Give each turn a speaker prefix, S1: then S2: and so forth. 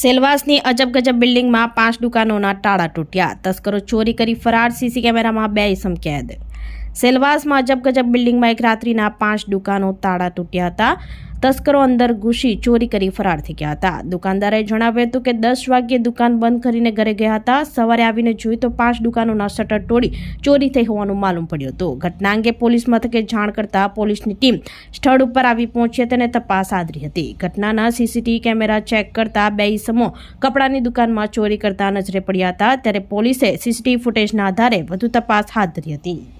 S1: સેલવાસની અજબ ગજબ બિલ્ડિંગમાં પાંચ દુકાનોના તાળા તૂટ્યા. તસ્કરો ચોરી કરી ફરાર સીસી કેમેરામાં બે ઇસમ કેદ. સેલવાસમાં અજબ ગજબ બિલ્ડિંગમાં એક રાત્રિના પાંચ દુકાનો તાળા તૂટ્યા હતા. તસ્કરો અંદર ઘૂસી ચોરી કરી ફરાર થઈ ગયા હતા. દુકાનદારે જણાવ્યું હતું કે દસ વાગ્યે દુકાન બંધ કરીને ઘરે ગયા હતા. સવારે આવીને જોયું તો પાંચ દુકાનોના શટર તોડી ચોરી થઈ હોવાનું માલુમ પડ્યું હતું. ઘટના અંગે પોલીસ મથકે જાણ કરતા પોલીસની ટીમ સ્થળ ઉપર આવી પહોંચી હતી અને તપાસ આદરી હતી. ઘટનાના સીસીટીવી કેમેરા ચેક કરતા બે ઇસમો કપડાની દુકાનમાં ચોરી કરતા નજરે પડ્યા હતા. ત્યારે પોલીસે સીસીટીવી ફૂટેજના આધારે વધુ તપાસ હાથ ધરી હતી.